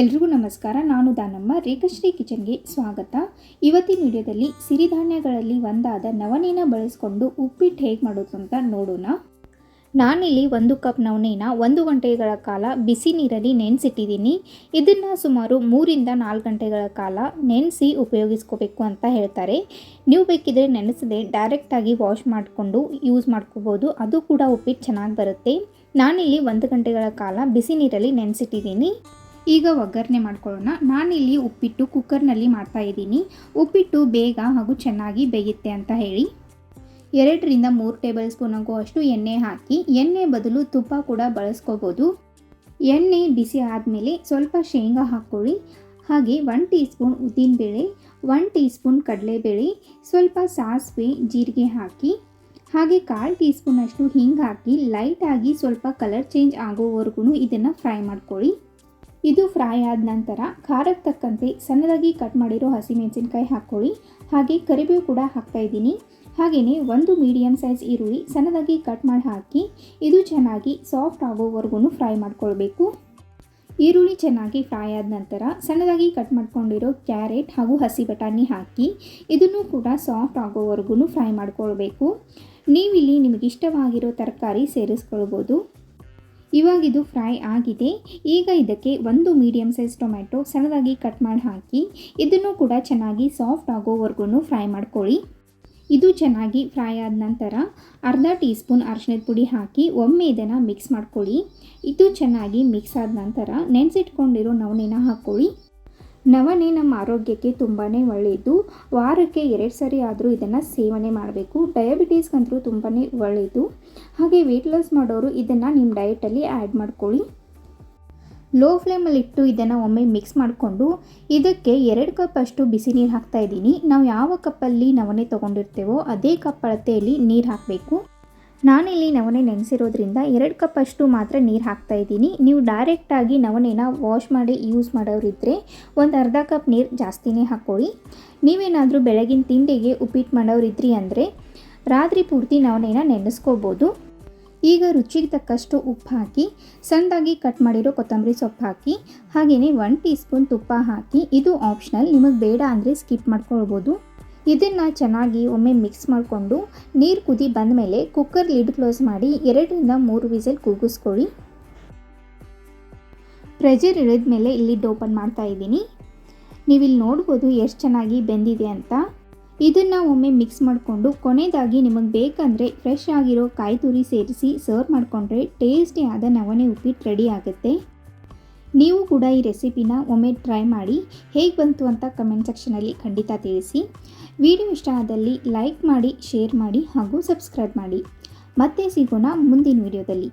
ಎಲ್ರಿಗೂ ನಮಸ್ಕಾರ. ನಾನು ದಾನಮ್ಮ. ರೇಖಶ್ರೀ ಕಿಚನ್ಗೆ ಸ್ವಾಗತ. ಇವತ್ತಿನ ವಿಡಿಯೋದಲ್ಲಿ ಸಿರಿಧಾನ್ಯಗಳಲ್ಲಿ ಒಂದಾದ ನವಣೆನ ಬಳಸ್ಕೊಂಡು ಉಪ್ಪಿಟ್ಟು ಹೇಗೆ ಮಾಡೋದು ಅಂತ ನೋಡೋಣ. ನಾನಿಲ್ಲಿ ಒಂದು ಕಪ್ ನವಣೆನ ಒಂದು ಗಂಟೆಗಳ ಕಾಲ ಬಿಸಿ ನೀರಲ್ಲಿ ನೆನೆಸಿಟ್ಟಿದ್ದೀನಿ. ಇದನ್ನು ಸುಮಾರು ಮೂರಿಂದ ನಾಲ್ಕು ಗಂಟೆಗಳ ಕಾಲ ನೆನೆಸಿ ಉಪಯೋಗಿಸ್ಕೋಬೇಕು ಅಂತ ಹೇಳ್ತಾರೆ. ನೀವು ಬೇಕಿದ್ರೆ ನೆನೆಸದೆ ಡೈರೆಕ್ಟಾಗಿ ವಾಶ್ ಮಾಡಿಕೊಂಡು ಯೂಸ್ ಮಾಡ್ಕೋಬೋದು. ಅದು ಕೂಡ ಉಪ್ಪಿಟ್ಟು ಚೆನ್ನಾಗಿ ಬರುತ್ತೆ. ನಾನಿಲ್ಲಿ ಒಂದು ಗಂಟೆಗಳ ಕಾಲ ಬಿಸಿ ನೀರಲ್ಲಿ ನೆನೆಸಿಟ್ಟಿದ್ದೀನಿ. ಈಗ ಒಗ್ಗರಣೆ ಮಾಡ್ಕೊಳ್ಳೋಣ. ನಾನಿಲ್ಲಿ ಉಪ್ಪಿಟ್ಟು ಕುಕ್ಕರ್ನಲ್ಲಿ ಮಾಡ್ತಾ ಇದ್ದೀನಿ. ಉಪ್ಪಿಟ್ಟು ಬೇಗ ಹಾಗೂ ಚೆನ್ನಾಗಿ ಬೇಯುತ್ತೆ ಅಂತ ಹೇಳಿ. ಎರಡರಿಂದ ಮೂರು ಟೇಬಲ್ ಸ್ಪೂನ್ ಅಷ್ಟು ಎಣ್ಣೆ ಹಾಕಿ, ಎಣ್ಣೆ ಬದಲು ತುಪ್ಪ ಕೂಡ ಬಳಸ್ಕೋಬೋದು. ಎಣ್ಣೆ ಬಿಸಿ ಆದಮೇಲೆ ಸ್ವಲ್ಪ ಶೇಂಗಾ ಹಾಕ್ಕೊಳ್ಳಿ. ಹಾಗೆ ಒನ್ ಟೀ ಸ್ಪೂನ್ ಉದ್ದಿನಬೇಳೆ ಒನ್ ಟೀ ಸ್ಪೂನ್ ಕಡಲೆಬೇಳೆ, ಸ್ವಲ್ಪ ಸಾಸಿವೆ, ಜೀರಿಗೆ ಹಾಕಿ, ಹಾಗೆ ಕಾಲು ಟೀ ಸ್ಪೂನಷ್ಟು ಹಿಂಗೆ ಹಾಕಿ ಲೈಟಾಗಿ ಸ್ವಲ್ಪ ಕಲರ್ ಚೇಂಜ್ ಆಗೋವರೆಗೂ ಇದನ್ನು ಫ್ರೈ ಮಾಡ್ಕೊಳ್ಳಿ. ಇದು ಫ್ರೈ ಆದ ನಂತರ ಖಾರಕ್ಕೆ ತಕ್ಕಂತೆ ಸಣ್ಣದಾಗಿ ಕಟ್ ಮಾಡಿರೋ ಹಸಿಮೆಣಸಿನ್ಕಾಯಿ ಹಾಕ್ಕೊಳ್ಳಿ. ಹಾಗೆ ಕರಿಬೇವು ಕೂಡ ಹಾಕ್ತಾ ಇದ್ದೀನಿ. ಹಾಗೆಯೇ ಒಂದು ಮೀಡಿಯಮ್ ಸೈಜ್ ಈರುಳ್ಳಿ ಸಣ್ಣದಾಗಿ ಕಟ್ ಮಾಡಿ ಹಾಕಿ ಇದು ಚೆನ್ನಾಗಿ ಸಾಫ್ಟ್ ಆಗೋವರೆಗೂ ಫ್ರೈ ಮಾಡ್ಕೊಳ್ಬೇಕು. ಈರುಳ್ಳಿ ಚೆನ್ನಾಗಿ ಫ್ರೈ ಆದ ನಂತರ ಸಣ್ಣದಾಗಿ ಕಟ್ ಮಾಡ್ಕೊಂಡಿರೋ ಕ್ಯಾರೆಟ್ ಹಾಗೂ ಹಸಿ ಬಟಾಣಿ ಹಾಕಿ ಇದನ್ನು ಕೂಡ ಸಾಫ್ಟ್ ಆಗೋವರೆಗೂ ಫ್ರೈ ಮಾಡ್ಕೊಳ್ಬೇಕು. ನೀವಿಲ್ಲಿ ನಿಮಗಿಷ್ಟವಾಗಿರೋ ತರಕಾರಿ ಸೇರಿಸ್ಕೊಳ್ಬೋದು. ಇವಾಗ ಇದು ಫ್ರೈ ಆಗಿದೆ. ಈಗ ಇದಕ್ಕೆ ಒಂದು ಮೀಡಿಯಮ್ ಸೈಜ್ ಟೊಮೆಟೊ ಸಣ್ಣದಾಗಿ ಕಟ್ ಮಾಡಿ ಹಾಕಿ ಇದನ್ನು ಕೂಡ ಚೆನ್ನಾಗಿ ಸಾಫ್ಟ್ ಆಗೋವರೆಗೂ ಫ್ರೈ ಮಾಡ್ಕೊಳ್ಳಿ. ಇದು ಚೆನ್ನಾಗಿ ಫ್ರೈ ಆದ ನಂತರ ಅರ್ಧ ಟೀ ಸ್ಪೂನ್ ಅರಿಶಿಣದ ಪುಡಿ ಹಾಕಿ ಒಮ್ಮೆ ಇದನ್ನು ಮಿಕ್ಸ್ ಮಾಡ್ಕೊಳ್ಳಿ. ಇದು ಚೆನ್ನಾಗಿ ಮಿಕ್ಸ್ ಆದ ನಂತರ ನೆನೆಸಿಟ್ಕೊಂಡಿರೋ ನವಣೆನ ಹಾಕ್ಕೊಳ್ಳಿ. ನವಣೆ ನಮ್ಮ ಆರೋಗ್ಯಕ್ಕೆ ತುಂಬಾ ಒಳ್ಳೆಯದು ವಾರಕ್ಕೆ ಎರಡು ಸರಿ ಆದರೂ ಇದನ್ನು ಸೇವನೆ ಮಾಡಬೇಕು. ಡಯಾಬಿಟೀಸ್ಗಂತೂ ತುಂಬಾ ಒಳ್ಳೆಯದು ಹಾಗೆ ವೆಯ್ಟ್ ಲಾಸ್ ಮಾಡೋರು ಇದನ್ನು ನಿಮ್ಮ ಡಯಟಲ್ಲಿ ಆ್ಯಡ್ ಮಾಡ್ಕೊಳ್ಳಿ. ಲೋ ಫ್ಲೇಮಲ್ಲಿಟ್ಟು ಇದನ್ನು ಒಮ್ಮೆ ಮಿಕ್ಸ್ ಮಾಡಿಕೊಂಡು ಇದಕ್ಕೆ ಎರಡು ಕಪ್ ಅಷ್ಟು ಬಿಸಿ ನೀರು ಹಾಕ್ತಾ ಇದ್ದೀನಿ. ನಾವು ಯಾವ ಕಪ್ಪಲ್ಲಿ ನವಣೆ ತೊಗೊಂಡಿರ್ತೇವೋ ಅದೇ ಕಪ್ ಅಳತೆಯಲ್ಲಿ ನೀರು ಹಾಕಬೇಕು. ನಾನಿಲ್ಲಿ ನವಣೆ ನೆನೆಸಿರೋದ್ರಿಂದ ಎರಡು ಕಪ್ ಅಷ್ಟು ಮಾತ್ರ ನೀರು ಹಾಕ್ತಾ ಇದ್ದೀನಿ. ನೀವು ಡೈರೆಕ್ಟಾಗಿ ನವಣೆನ ವಾಶ್ ಮಾಡಿ ಯೂಸ್ ಮಾಡೋರಿದ್ದರೆ ಒಂದು ಅರ್ಧ ಕಪ್ ನೀರು ಜಾಸ್ತಿನೇ ಹಾಕ್ಕೊಳ್ಳಿ. ನೀವೇನಾದರೂ ಬೆಳಗಿನ ತಿಂಡಿಗೆ ಉಪ್ಪಿಟ್ಟು ಮಾಡೋರಿದ್ರಿ ಅಂದರೆ ರಾತ್ರಿ ಪೂರ್ತಿ ನವಣೆನ ನೆನೆಸ್ಕೋಬೋದು. ಈಗ ರುಚಿಗೆ ತಕ್ಕಷ್ಟು ಉಪ್ಪು ಹಾಕಿ, ಸಣ್ಣದಾಗಿ ಕಟ್ ಮಾಡಿರೋ ಕೊತ್ತಂಬರಿ ಸೊಪ್ಪು ಹಾಕಿ ಹಾಗೆಯೇ ಒನ್ ಟೀ ಸ್ಪೂನ್ ತುಪ್ಪ ಹಾಕಿ, ಇದು ಆಪ್ಷನಲ್ ನಿಮಗೆ ಬೇಡ ಅಂದರೆ ಸ್ಕಿಪ್ ಮಾಡ್ಕೊಳ್ಬೋದು. ಇದನ್ನು ಚೆನ್ನಾಗಿ ಒಮ್ಮೆ ಮಿಕ್ಸ್ ಮಾಡಿಕೊಂಡು ನೀರು ಕುದಿ ಬಂದ ಮೇಲೆ ಕುಕ್ಕರ್ ಲಿಡ್ ಕ್ಲೋಸ್ ಮಾಡಿ ಎರಡರಿಂದ ಮೂರು ವಿಸಲ್ ಕೂಗಿಸ್ಕೊಳ್ಳಿ. ಪ್ರೆಷರ್ ಇಳಿದ ಮೇಲೆ ಇಲ್ಲಿ ಓಪನ್ ಮಾಡ್ತಾ ಇದ್ದೀನಿ. ನೀವಿಲ್ಲಿ ನೋಡ್ಬೋದು ಎಷ್ಟು ಚೆನ್ನಾಗಿ ಬೆಂದಿದೆ ಅಂತ. ಇದನ್ನು ಒಮ್ಮೆ ಮಿಕ್ಸ್ ಮಾಡಿಕೊಂಡು ಕೊನೆಯದಾಗಿ ನಿಮಗೆ ಬೇಕಂದರೆ ಫ್ರೆಶ್ ಆಗಿರೋ ಕಾಯಿ ತುರಿ ಸೇರಿಸಿ ಸರ್ವ್ ಮಾಡಿಕೊಂಡ್ರೆ ಟೇಸ್ಟಿ ಆದ ನವಣೆ ಉಪ್ಪಿಟ್ಟು ರೆಡಿ ಆಗುತ್ತೆ. ನೀವು ಕೂಡ ಈ ರೆಸಿಪಿನ ಒಮ್ಮೆ ಟ್ರೈ ಮಾಡಿ ಹೇಗೆ ಬಂತು ಅಂತ ಕಮೆಂಟ್ ಸೆಕ್ಷನಲ್ಲಿ ಖಂಡಿತ ತಿಳಿಸಿ. ವಿಡಿಯೋ ಇಷ್ಟ ಆದಲ್ಲಿ ಲೈಕ್ ಮಾಡಿ ಶೇರ್ ಮಾಡಿ ಹಾಗೂ ಸಬ್ಸ್ಕ್ರೈಬ್ ಮಾಡಿ. ಮತ್ತೆ ಸಿಗೋಣ ಮುಂದಿನ ವಿಡಿಯೋದಲ್ಲಿ.